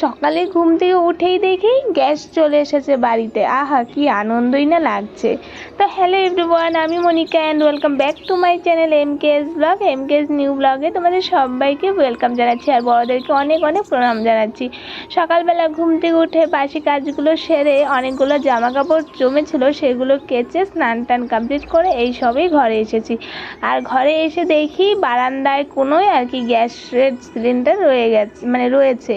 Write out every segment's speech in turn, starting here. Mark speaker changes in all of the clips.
Speaker 1: সকালে ঘুম থেকে উঠেই দেখি গ্যাস চলে এসেছে বাড়িতে। আহা কি আনন্দই না লাগছে। তো হ্যালো এভরিওয়ান আমি Monika and welcome back to my channel M K S blog M K S new ব্লগে তোমাদের সবাইকে ওয়েলকাম জানাচ্ছি আর বড়োদেরকে অনেক অনেক প্রণাম জানাচ্ছি। সকালবেলা ঘুম থেকে উঠে বাসি কাজগুলো সেরে অনেকগুলো জামা কাপড় জমেছিল, সেগুলো কেচে স্নান টান কমপ্লিট করে এই সবেই ঘরে এসেছি। আর ঘরে এসে দেখি বারান্দায় কোনোই আর কি গ্যাসের সিলিন্ডার রয়ে গেছে মানে রয়েছে।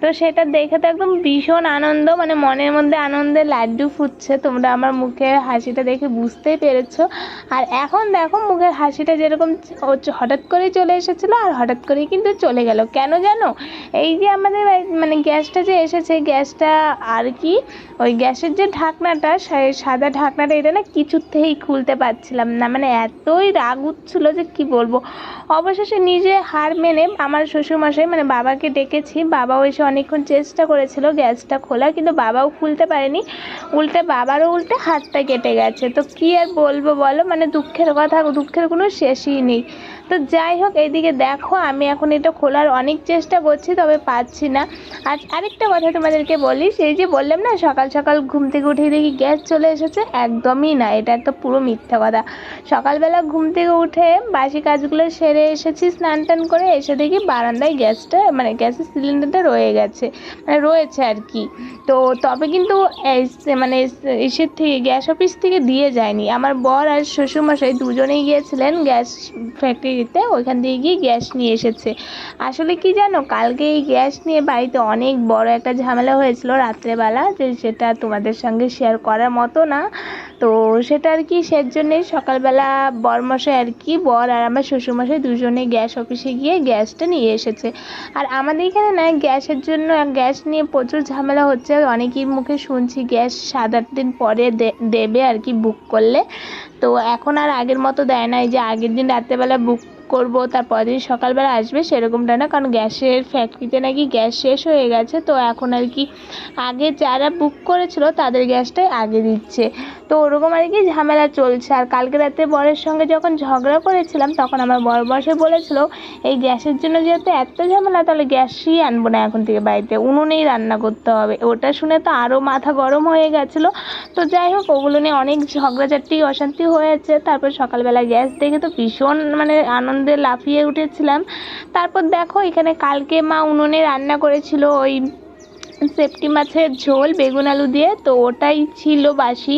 Speaker 1: তো সেটা দেখে তো একদম ভীষণ আনন্দ মানে মনের মধ্যে আনন্দে লাড্ডু ফুটছে, তোমরা আমার মুখে হাসিটা দেখে বুঝতেই পেরেছ। আর এখন দেখো মুখের হাসিটা যেরকম হঠাৎ করেই চলে এসেছিল আর হঠাৎ করেই কিন্তু চলে গেল। কেন জানো? এই যে আমাদের মানে গ্যাসটা যে এসেছে, গ্যাসটা আর কি, ওই গ্যাসের যে ঢাকনাটা সাদা ঢাকনাটা, এটা না কিছুতেই খুলতে পারছিলাম না। মানে এতই রাগ উঠছিল যে কি বলব? অবশেষে নিজে হার মেনে আমার শ্বশুরমশাই মানে বাবাকে ডেকেছি। বাবাও এসে অনেকক্ষণ চেষ্টা করেছিল গ্যাসটা খোলা কিন্তু বাবাও খুলতে পারেনি। উল্টে বাবারও উল্টে হাতটা কেটে গেছে। তো কি আর বলব বলো? মানে দুঃখের কথা দুঃখের কোনো শেষই নেই। তো যাই হোক, এইদিকে দেখো, আমি এখন এটা খোলার অনেক চেষ্টা করছি, তবে পাচ্ছি না। আর আরেকটা কথা তোমাদেরকে বলি, সেই যে বললাম না, সকাল সকাল ঘুম থেকে উঠে দেখি গ্যাস চলে এসেছে, একদমই না, এটা একটা পুরো মিথ্যা কথা। সকালবেলা ঘুম থেকে উঠে বাসি কাজগুলো সেরে এসেছি, স্নান টান করে এসে দেখি বারান্দায় গ্যাসটা মানে গ্যাসের সিলিন্ডারটা রয়ে গেছে মানে রয়েছে আর কি। তো তবে কিন্তু মানে ইসের থেকে, গ্যাস অফিস থেকে দিয়ে যায়নি। আমার বর আর শ্বশুরমশাই দুজনেই গিয়েছিলেন গ্যাস ফ্যাক্টরিতে ওইখান থেকে গিয়ে গ্যাস নিয়ে এসেছে। আসলে কি জানো, কালকে এই গ্যাস নিয়ে বাড়িতে অনেক বড় একটা ঝামেলা হয়েছিল রাত্রেবেলা, যে সেটা তোমাদের সঙ্গে শেয়ার করার মতো না। তো সেটা আর কি সের জন্যেই সকালবেলা বরমশাই আর কি, বর আর আমার শ্বশুরমশাই দুজনে গ্যাস অফিসে গিয়ে গ্যাসটা নিয়ে এসেছে। আর আমাদের এখানে না, গ্যাসের জন্য গ্যাস নিয়ে প্রচুর ঝামেলা হচ্ছে। অনেকের মুখে শুনছি গ্যাস সাত আট দিন পরে দেবে আর কি বুক করলে। তো এখন আর আগের মতো দেয় না এই যে আগের দিন রাত্রেবেলা বুক করব পরের দিন সকালবেলা আসবে, সেরকমটা না, কারণ গ্যাসের ফ্যাক্টরিতে নাকি গ্যাস শেষ হয়ে গেছে, তো এখন আর কি আগে যারা বুক করেছিল তাদের গ্যাসটাই আগে দিচ্ছে। তো ওরকম আর কি ঝামেলা চলছে। আর কালকে রাতে বরের সঙ্গে যখন ঝগড়া করেছিলাম, তখন আমার বর বসে বলেছিল, এই গ্যাসের জন্য যেহেতু এত ঝামেলা, তাহলে গ্যাসই আনব না এখন থেকে বাড়িতে। উনুনেই রান্না করতে হবে। ওটা শুনে তো আরও মাথা গরম হয়ে গেছিল। তো যাই হোক, ওগুলো নিয়ে অনেক ঝগড়াঝাটি, অশান্তি হয়েছে। তারপর সকালবেলা গ্যাস দেখে তো ভীষণ মানে আনন্দে লাফিয়ে উঠেছিলাম। তারপর দেখো, এখানে কালকে মা উনুনে রান্না করেছিল ওই সেপ্টি মাছের ঝোল, বেগুন আলু দিয়ে। তো ওটাই ছিল বাসি।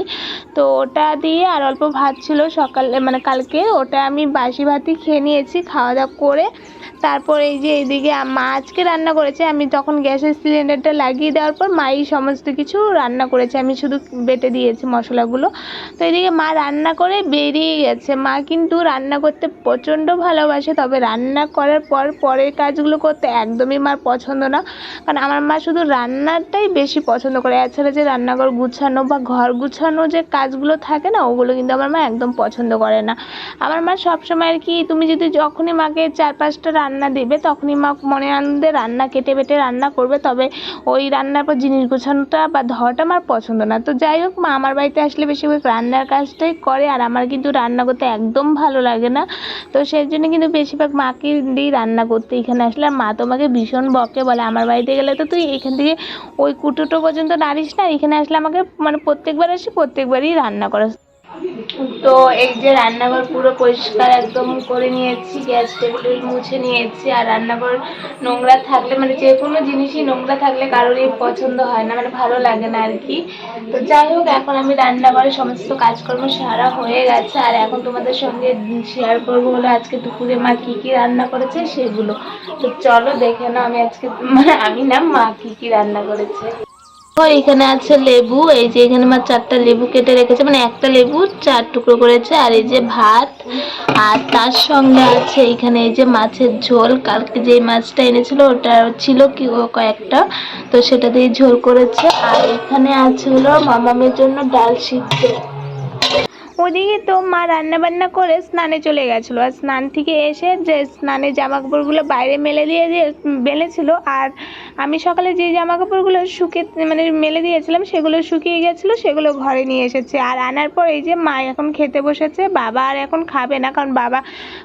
Speaker 1: তো ওটা দিয়ে আর অল্প ভাত ছিল সকালে মানে কালকে। ওটা আমি বাসি ভাতই খেয়ে নিয়েছি, খাওয়া দাওয়া করে তারপর এই যে এইদিকে মা আজকে রান্না করেছে, আমি তখন গ্যাসের সিলিন্ডারটা লাগিয়ে দেওয়ার পর মাই সমস্ত কিছু রান্না করেছে। আমি শুধু বেটে দিয়েছি মশলাগুলো। তো এদিকে মা রান্না করে বেরিয়ে গেছে। মা কিন্তু রান্না করতে প্রচণ্ড ভালোবাসে, তবে রান্না করার পর পরের কাজগুলো করতে একদমই মার পছন্দ না। কারণ আমার মা শুধু রান্নাটাই বেশি পছন্দ করে। এছাড়া যে রান্নাঘর গুছানো বা ঘর গুছানো যে কাজগুলো থাকে না, ওগুলো কিন্তু আমার মা একদম পছন্দ করে না। আমার মা সবসময় আর কি, তুমি যদি যখনই মাকে চার পাঁচটা রান্না দেবে, তখনই মা মনে আনন্দে রান্না কেটে বেটে রান্না করবে। তবে ওই রান্নার পর জিনিস গোছানোটা বা ধোয়াটা আমার পছন্দ না। তো যাই হোক, মা আমার বাড়িতে আসলে বেশিরভাগ রান্নার কাজটাই করে, আর আমার কিন্তু রান্না করতে একদম ভালো লাগে না। তো সেই জন্য কিন্তু বেশিরভাগ মাকে দিয়েই রান্না করতে এখানে আসলে। আর মা তোমাকে ভীষণ বকে বলে, আমার বাড়িতে গেলে তো তুই এখান থেকে ওই কুটোটো পর্যন্ত নাড়িস না, এখানে আসলে আমাকে মানে প্রত্যেকবার আসি, প্রত্যেকবারই রান্না করাস। তো এই যে রান্নাঘর পুরো পরিষ্কার একদম করে নিয়েছি, গ্যাস টেবিল মুছে নিয়েছি, আর রান্নাঘর নোংরা থাকলে মানে যে কোনো জিনিসই নোংরা থাকলে কারোরই পছন্দ হয় না মানে ভালো লাগে না আর কি। তো যাই হোক, এখন আমি রান্নাঘরে সমস্ত কাজকর্ম সারা হয়ে গেছে, আর এখন তোমাদের সঙ্গে শেয়ার করব হলো আজকে দুপুরে মা কি কি রান্না করেছে সেগুলো। তো চলো দেখে নাও আমি আজকে মানে আমি না, মা কি কি রান্না করেছে। এখানে আছে লেবু, এই যে এখানে আমার চারটা লেবু কেটে রেখেছে মানে একটা লেবু চার টুকরো করেছে, আর এই যে ভাত, আর তার সঙ্গে আছে এখানে এই যে মাছের ঝোল, কালকে যে মাছটা এনেছিল ওটা ছিল কি কয়েকটা, তো সেটা দিয়ে ঝোল করেছে, আর এখানে আছে হলো মামামের জন্য ডাল সিদ্ধ। ওদিকে তো মা রান্না বান্না করে স্নানে চলে গেছিল। আর স্নান থেকে এসে যে স্নানের জামা কাপড়গুলো বাইরে মেলে দিয়ে দিয়ে মেলেছিল, আর আমি সকালে যে জামা কাপড়গুলো শুকে মানে মেলে দিয়েছিলাম, সেগুলো শুকিয়ে গেছিল, সেগুলো ঘরে নিয়ে এসেছে। আর আনার পর এই যে মা এখন খেতে বসেছে, বাবা আর এখন খাবে না, কারণ বাবা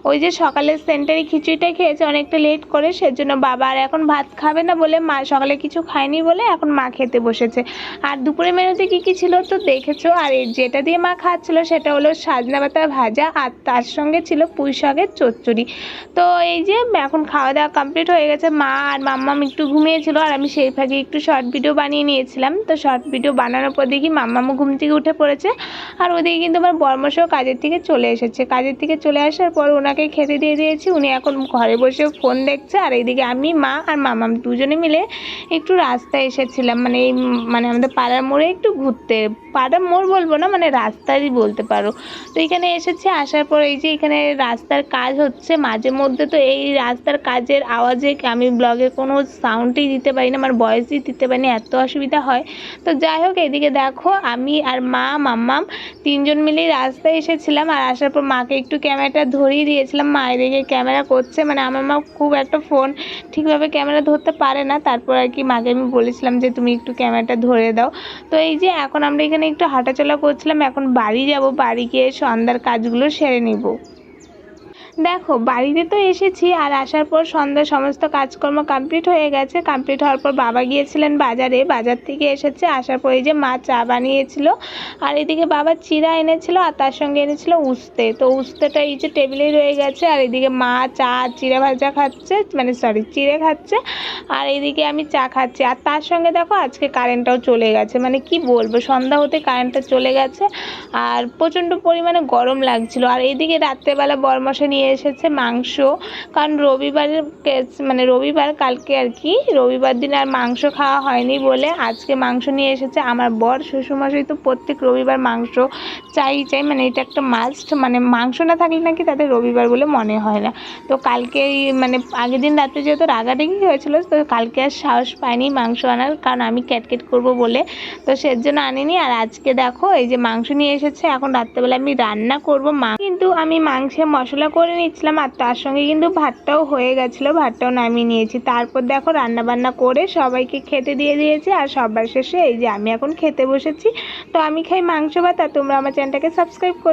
Speaker 1: ওই যে সকালে সেন্টারি খিচুড়িটা খেয়েছে, অনেকটা লেট করে, সেজন্য বাবা আর এখন ভাত খাবে না বলে মা সকালে কিছু খায়নি বলে এখন মা খেতে বসেছে। আর দুপুরে মেনুতে কী কী ছিল তো দেখেছ, আর যেটা দিয়ে মা খাচ্ছিল সেটা হলো সাজনা পাতা ভাজা আর তার সঙ্গে ছিল পুঁই শাকের চচ্চড়ি। তো এই যে এখন খাওয়া দাওয়া কমপ্লিট হয়ে গেছে, মা আর মাম্মাম একটু ঘুমিয়েছিল আর আমি সেই ফাঁকে একটু শর্ট ভিডিও বানিয়ে নিয়েছিলাম। তো শর্ট ভিডিও বানানোর পর দেখি মাম্মামও ঘুম থেকে উঠে পড়েছে আর ওদিকে কিন্তু আমার বর্মশও কাজের থেকে চলে এসেছে। কাজের থেকে চলে আসার পর ওনাকে খেতে দিয়ে দিয়েছি, উনি এখন ঘরে বসে ফোন দেখছে আর এইদিকে আমি, মা আর মামাম দুজনে মিলে একটু রাস্তায় এসেছিলাম। মানে এই মানে আমাদের পাড়ার মোড়ে একটু ঘুরতে, পাড়ার মোড় বলব না মানে রাস্তারই বলতে পারো। তো এখানে এসেছি, আসার পর এই যে এখানে রাস্তার কাজ হচ্ছে, মাঝে মধ্যে তো এই রাস্তার কাজের আওয়াজে আমি ব্লগে কোনো সাউন্ডই দিতে পারি না, আমার ভয়েসই দিতে পারি না, এত অসুবিধা হয়। তো যাই হোক, এদিকে দেখো, আমি আর মা, মাম্মাম তিনজন মিলেই রাস্তায় এসেছিলাম, আর আসার পর মাকে একটু ক্যামেরাটা ধরিয়ে দিয়েছিলাম। মা এদিকে ক্যামেরা করছে মানে আমার মা খুব একটা ফোন ঠিকভাবে ক্যামেরা ধরতে পারে না। তারপর আর কি মাকে আমি বলেছিলাম যে, তুমি একটু ক্যামেরাটা ধরে দাও। তো এই যে এখন আমরা এখানে একটু হাঁটাচলা করছিলাম, এখন বাড়ি যাব বাড়ি গিয়ে সন্ধ্যার কাজগুলো সেরে নিব। দেখো, বাড়িতে তো এসেছি আর আসার পর সন্ধ্যা সমস্ত কাজকর্ম কমপ্লিট হয়ে গেছে। কমপ্লিট হওয়ার পর বাবা গিয়েছিলেন বাজারে। বাজার থেকে এসেছে, আসার পর এই যে মা চা বানিয়েছিল আর এদিকে বাবা চিরা এনেছিল আর তার সঙ্গে এনেছিল উস্তে। তো উস্তেটা এই যে টেবিলেই রয়ে গেছে আর এদিকে মা চা চিড়ে ভাজা খাচ্ছে মানে সরি চিড়ে খাচ্ছে আর এদিকে আমি চা খাচ্ছি। আর তার সঙ্গে দেখো, আজকে কারেন্টটাও চলে গেছে। মানে কি বলব, সন্ধ্যা হতে কারেন্টটা চলে গেছে আর প্রচণ্ড পরিমাণে গরম লাগছিল। আর এইদিকে রাত্রেবেলা বরমশা নিয়ে এসেছে মাংস। কারণ রবিবারের মানে রবিবার কালকে আর কি, রবিবার দিন আর মাংস খাওয়া হয়নি বলে আজকে মাংস নিয়ে এসেছে। আমার বর, শ্বশুরমশাই তো প্রত্যেক রবিবার মাংস চাই চাই মানে এটা একটা মাস্ট মানে মাংস না থাকলে নাকি তাদের রবিবার বলে মনে হয় না। তো কালকে মানে আগের দিন রাত্রে যেহেতু রাগারাগি হয়েছিল, তো কালকে আর সাহস পাইনি মাংস আনার, কারণ আমি ক্যাটকেট করব বলে। তো সেজন্য আনিনি। আর আজকে দেখো, এই যে মাংস নিয়ে এসেছে, এখন রাত্রেবেলা আমি রান্না করব মা কিন্তু আমি মাংসে মশলা করে নিচ্ছিলাম আর তার সঙ্গে কিন্তু ভাতটাও হয়ে গেছিল, ভাতটাও নামিয়ে নিয়েছি। তারপর দেখো রান্না বান্না করে সবাইকে খেতে দিয়ে দিয়েছি, আর সবার শেষে এই যে আমি এখন খেতে বসেছি। তো আমি খাই মাংস ভাত, আর তোমরা আমার চ্যানেলটাকে সাবস্ক্রাইব করে